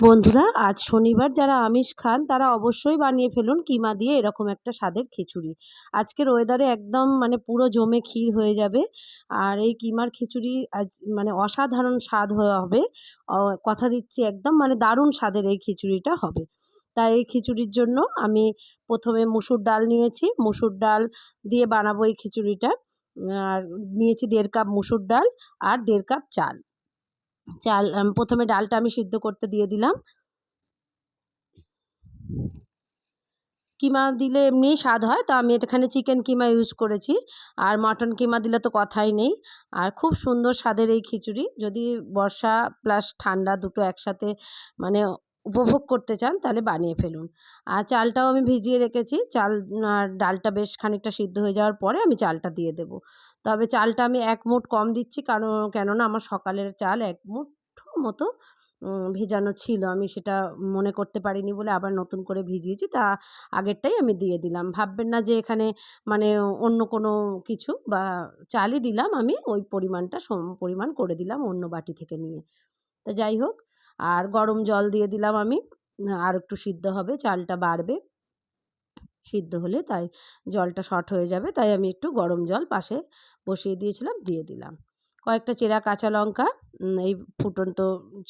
বন্ধুরা, আজ শনিবার যারা আমিষ খান, তারা অবশ্যই বানিয়ে ফেলুন কিমা দিয়ে এরকম একটা স্বাদের খিচুড়ি। আজকের ওয়েদারে একদম মানে পুরো জমে ক্ষীর হয়ে যাবে। আর এই কিমার খিচুড়ি আজ মানে অসাধারণ স্বাদ হবে। কথা দিচ্ছি একদম মানে দারুণ স্বাদের এই খিচুড়িটা হবে। তাই এই খিচুড়ির জন্য আমি প্রথমে মুসুর ডাল নিয়েছি। মুসুর ডাল দিয়ে বানাবো এই খিচুড়িটা। আর নিয়েছি দেড় কাপ মুসুর ডাল আর দেড় কাপ চাল। চাল প্রথমে ডালটা আমি সিদ্ধ করতে দিয়ে দিলাম। কিমা দিলে এমনি স্বাদ হয়, তো আমি এখানে চিকেন কিমা ইউজ করেছি। আর মটন কিমা দিলে তো কথাই নেই। আর খুব সুন্দর স্বাদের এই খিচুড়ি। যদি বর্ষা প্লাস ঠান্ডা দুটো একসাথে মানে উপভোগ করতে চান, তাহলে বানিয়ে ফেলুন। আর চালটাও আমি ভিজিয়ে রেখেছি। চাল, আর ডালটা বেশ খানিকটা সিদ্ধ হয়ে যাওয়ার পরে আমি চালটা দিয়ে দেবো। তবে চালটা আমি এক মুঠ কম দিচ্ছি কারণ, কেননা আমার সকালের চাল এক মুঠো মতো ভেজানো ছিল। আমি সেটা মনে করতে পারিনি বলে আবার নতুন করে ভিজিয়েছি। তা আগেরটাই আমি দিয়ে দিলাম। ভাববেন না যে এখানে মানে অন্য কোনো কিছু বা চালই দিলাম আমি, ওই পরিমাণটা সম, পরিমাণ করে দিলাম অন্য বাটি থেকে নিয়ে। তা যাই হোক আর গরম জল দিয়ে দিলাম আমি। আর একটু সিদ্ধ হবে, চালটা বাড়বে। সিদ্ধ হলে তাই জলটা শর্ট হয়ে যাবে, তাই আমি একটু গরম জল পাশে বসিয়ে দিয়েছিলাম, দিয়ে দিলাম। কয়েকটা চেরা কাঁচা লঙ্কা এই ফুটন্ত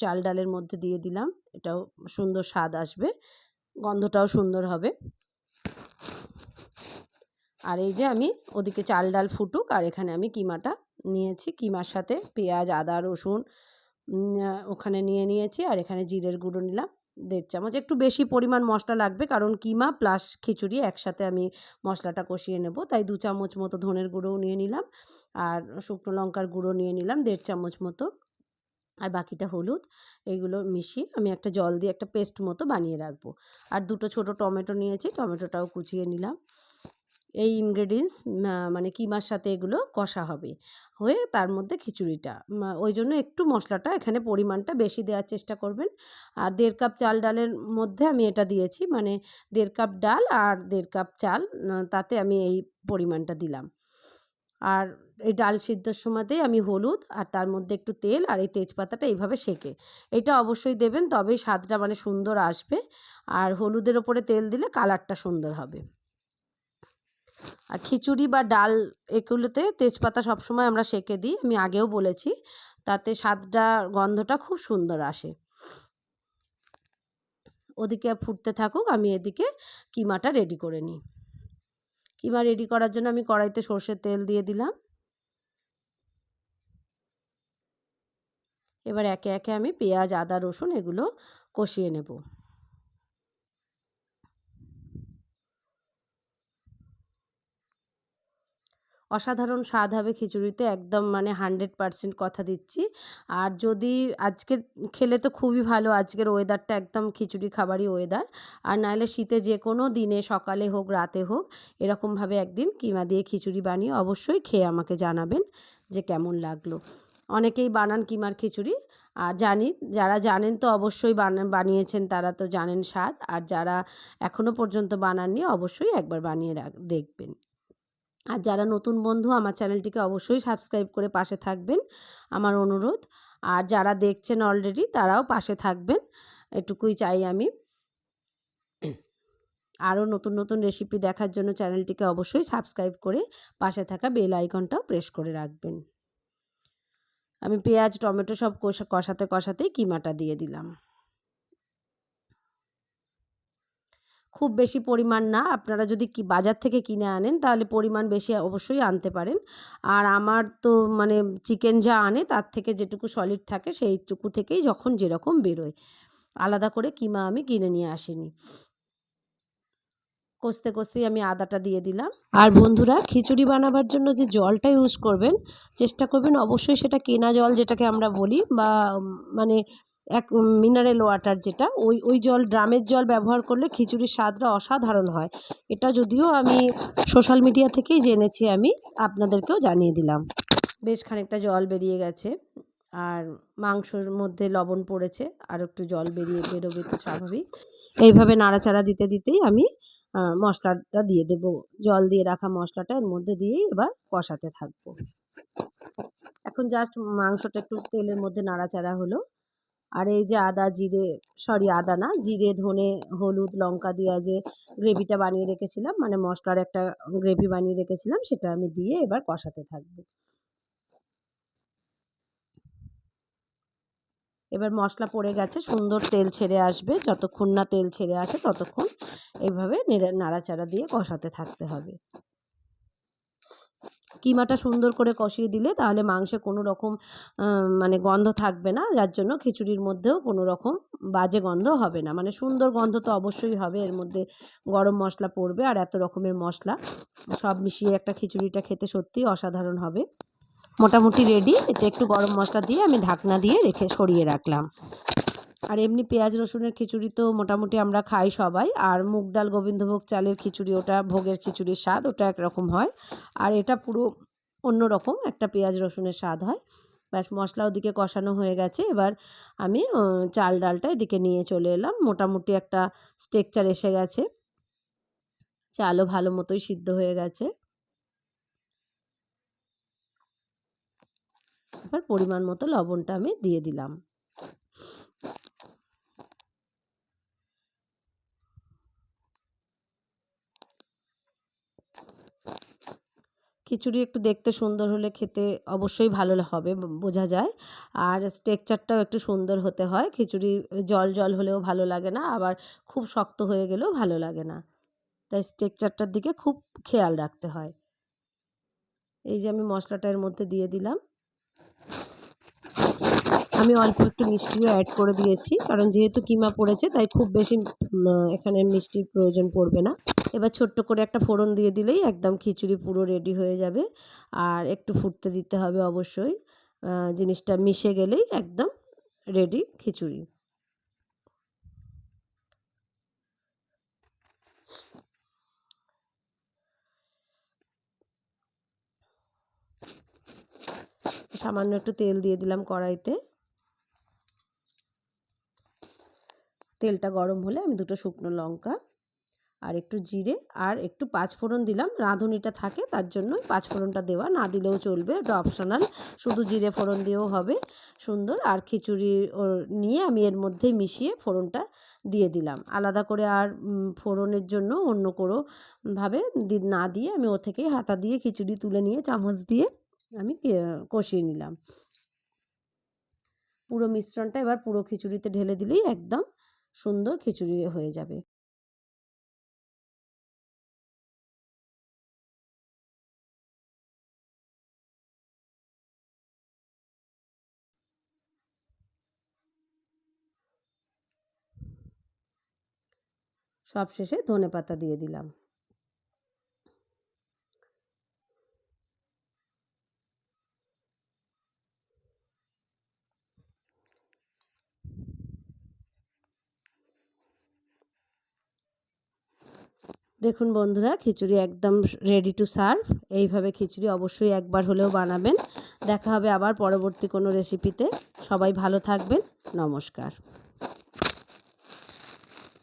চাল ডালের মধ্যে দিয়ে দিলাম, এটাও সুন্দর স্বাদ আসবে, গন্ধটাও সুন্দর হবে। আর এই যে আমি ওদিকে চাল ডাল ফুটুক, আর এখানে আমি কিমাটা নিয়েছি, কিমার সাথে পেঁয়াজ, আদা, রসুন ওখানে নিয়ে নিয়েছি আর এখানে জিরের গুঁড়ো নিলাম। দেড় চামচ। একটু বেশি পরিমাণ মশলা লাগবে কারণ কিমা প্লাস খিচুড়ি একসাথে আমি মশলাটা কষিয়ে নেব। তাই দু চামচ মতো ধনের গুঁড়োও নিয়ে নিলাম আর শুকনো লঙ্কার গুঁড়ো নিয়ে নিলাম দেড় চামচ মতো। আর বাকিটা হলুদ এইগুলো মিশিয়ে আমি একটা জল দিয়ে একটা পেস্ট মতো বানিয়ে রাখব। আর দুটো ছোট টমেটো নিয়েছি, টমেটোটাও কুচিয়ে নিলাম। এই ইনগ্রেডিয়েন্টস মানে কিমার সাথে এগুলো কষা হবে। হয়ে তার মধ্যে খিচুড়িটা। ওই জন্য একটু মশলাটা, এখানে পরিমাণটা বেশি দেওয়ার চেষ্টা করবেন। আর দেড় কাপ চাল ডালের মধ্যে আমি এটা দিয়েছি মানে দেড় কাপ ডাল আর দেড় কাপ চাল তাতে আমি এই পরিমাণটা দিলাম। আর এই ডাল সিদ্ধর সময়তেই আমি হলুদ আর তার মধ্যে একটু তেল আর এই তেজপাতাটা এইভাবে সেকে। এটা অবশ্যই দেবেন, তবেই স্বাদটা মানে সুন্দর আসবে। আর হলুদের ওপরে তেল দিলে কালারটা সুন্দর হবে। আর খিচুড়ি বা ডাল এগুলোতে তেজপাতা সবসময় আমরা সেঁকে দিই, আমি আগেও বলেছি। তাতে স্বাদটা, গন্ধটা খুব সুন্দর আসে। ওদিকে ফুটতে থাকুক, আমি এদিকে কিমাটা রেডি করে নিই। কিমা রেডি করার জন্য আমি কড়াইতে সর্ষের তেল দিয়ে দিলাম। এবার একে একে আমি পেঁয়াজ, আদা, রসুন এগুলো কষিয়ে নেব। অসাধারণ স্বাদ হবে খিচুড়িতে, একদম মানে হান্ড্রেড পারসেন্ট কথা দিচ্ছি। আর যদি আজকে খেলে তো খুবই ভালো, আজকের ওয়েদারটা একদম খিচুড়ি খাবারই ওয়েদার। আর নাহলে শীতে যে কোনো দিনে, সকালে হোক, রাতে হোক, এরকমভাবে একদিন কিমা দিয়ে খিচুড়ি বানিয়ে অবশ্যই খেয়ে আমাকে জানাবেন যে কেমন লাগল। অনেকেই বানান কিমার খিচুড়ি, আর জানি, যারা জানেন তো অবশ্যই বানা, বানিয়েছেন তারা তো জানেন স্বাদ। আর যারা এখনও পর্যন্ত বানাননি, অবশ্যই একবার বানিয়ে দেখবেন। আর যারা নতুন বন্ধু, আমার চ্যানেলটিকে অবশ্যই সাবস্ক্রাইব করে পাশে থাকবেন। আমার অনুরোধ। আর যারা দেখছেন অলরেডি তারাও পাশে থাকবেন। এটুকুই চাই আমি। আরও নতুন নতুন রেসিপি দেখার জন্য চ্যানেলটিকে অবশ্যই সাবস্ক্রাইব করে পাশে থাকা বেল আইকনটাও প্রেস করে রাখবেন। আমি পেঁয়াজ, টমেটো সব কষা কষাতে কষাতেই কিমাটা দিয়ে দিলাম। খুব বেশি পরিমাণ না। আপনারা যদি কি বাজার থেকে কিনে আনেন, তাহলে পরিমাণ বেশি অবশ্যই আনতে পারেন। আর আমার তো মানে চিকেন যা আনে, তার থেকে যেটুকু সলিড থাকে, সেইটুকু থেকেই যখন যেরকম বেরোয়। আলাদা করে কিমা আমি কিনে নিয়ে আসিনি। কষতে কষতেই আমি আদাটা দিয়ে দিলাম। আর বন্ধুরা খিচুড়ি বানাবার জন্য যে জলটা ইউজ করবেন চেষ্টা করবেন অবশ্যই সেটা কেনা জল যেটাকে আমরা বলি বা মানে এক মিনারেল ওয়াটার যেটা ওই ওই জল ড্রামের জল ব্যবহার করলে খিচুড়ির স্বাদটা অসাধারণ হয়। এটা যদিও আমি সোশ্যাল মিডিয়া থেকেই জেনেছি আমি আপনাদেরকেও জানিয়ে দিলাম। বেশ খানিকটা জল বেরিয়ে গেছে আর মাংসর মধ্যে লবণ পড়েছে আর একটু জল বেরিয়ে বেরোবে তো স্বাভাবিক। এইভাবে নাড়াচাড়া দিতে দিতেই আমি মশলাটা দিয়ে দেব। জল দিয়ে রাখা মশলাটা এর মধ্যে দিয়েই এবার কষাতে থাকব। এখন জাস্ট মাংসটা একটু তেলের মধ্যে নাড়াচাড়া হলো। আর এই যে আদা, জিরে সরি আদা না, জিরে, ধনে, হলুদ, লঙ্কা দিয়ে যে গ্রেভিটা বানিয়ে রেখেছিলাম মানে মশলার একটা গ্রেভি বানিয়ে রেখেছিলাম, সেটা আমি দিয়ে এবার কষাতে থাকব। এবার মশলা পড়ে গেছে, সুন্দর তেল ছেড়ে আসবে, যতক্ষণ না তেল ছেড়ে আসে ততক্ষণ এইভাবে নাড়াচাড়া দিয়ে কষাতে থাকতে হবে। কিমাটা সুন্দর করে কষিয়ে দিলে তাহলে মাংসে কোনো রকম মানে গন্ধ থাকবে না, যার জন্য খিচুড়ির মধ্যেও কোনো রকম বাজে গন্ধ হবে না। মানে সুন্দর গন্ধ তো অবশ্যই হবে, এর মধ্যে গরম মশলা পড়বে আর এত রকমের মশলা। সব মিশিয়ে একটা খিচুড়িটা খেতে সত্যিই অসাধারণ হবে। মোটামুটি রেডি এতে একটু গরম মশলা দিয়ে আমি ঢাকনা দিয়ে রেখে সরিয়ে রাখলাম। আর এমনি পেঁয়াজ, রসুনের খিচুড়ি তো মোটামুটি আমরা খাই সবাই, আর মুগ ডাল, গোবিন্দভোগ চালের খিচুড়ি, ওটা ভোগের খিচুড়ির স্বাদ, ওটা একরকম হয়। আর এটা পুরো অন্য রকম একটা পেঁয়াজ, রসুনের স্বাদ হয়। ব্যাস, মশলা ওদিকে কষানো হয়ে গেছে, এবার আমি চাল ডালটা এদিকে নিয়ে চলে এলাম। মোটামুটি একটা স্টেকচার এসে গেছে। চালও ভালো মতোই সিদ্ধ হয়ে গেছে। এবার পরিমাণ মতো লবণটা আমি দিয়ে দিলাম। খিচুড়ি একটু দেখতে সুন্দর হলে খেতে অবশ্যই ভালো হবে বোঝা যায়। আর স্ট্রেকচারটাও একটু সুন্দর হতে হয়। খিচুড়ি জল জল হলেও ভালো লাগে না, আবার খুব শক্ত হয়ে গেলেও ভালো লাগে না। তাই স্ট্রেকচারটার দিকে খুব খেয়াল রাখতে হয়। এই যে আমি মশলাটার মধ্যে দিয়ে দিলাম। আমি অল্প একটু মিষ্টিও অ্যাড করে দিয়েছি, কারণ যেহেতু কিমা পড়েছে, তাই খুব বেশি এখানে মিষ্টির প্রয়োজন পড়বে না। এবার ছোট্ট করে একটা ফোড়ন দিয়ে দিলেই একদম খিচুড়ি পুরো রেডি হয়ে যাবে। আর একটু ফুটতে দিতে হবে অবশ্যই জিনিসটা মিশে গেলেই একদম রেডি খিচুড়ি। সামান্য একটু তেল দিয়ে দিলাম কড়াইতে। তেলটা গরম হলে আমি দুটো শুকনো লঙ্কা আর একটু জিরে আর একটু পাঁচফোড়ন দিলাম। রাঁধুনিটা থাকে, তার জন্যই পাঁচফোড়নটা দেওয়া না দিলেও চলবে। ওটা অপশনাল শুধু জিরে ফোড়ন দিয়েও হবে। সুন্দর, আর খিচুড়ি নিয়ে আমি এর মধ্যেই মিশিয়ে ফোড়নটা দিয়ে দিলাম। আলাদা করে আর ফোড়নের জন্য অন্য কোনো ভাবে না দিয়ে আমি ও থেকেই হাতা দিয়ে খিচুড়ি তুলে নিয়ে চামচ দিয়ে আমি কষিয়ে নিলাম। পুরো মিশ্রণটা এবার পুরো খিচুড়িতে ঢেলে দিলেই একদম সুন্দর খিচুড়ি হয়ে যাবে। সবশেষে ধনে পাতা দিয়ে দিলাম। দেখুন বন্ধুরা, খিচুড়ি একদম রেডি টু সার্ভ এইভাবে খিচুড়ি অবশ্যই একবার হলেও বানাবেন। দেখা হবে আবার পরবর্তী কোনো রেসিপিতে সবাই ভালো থাকবেন। নমস্কার।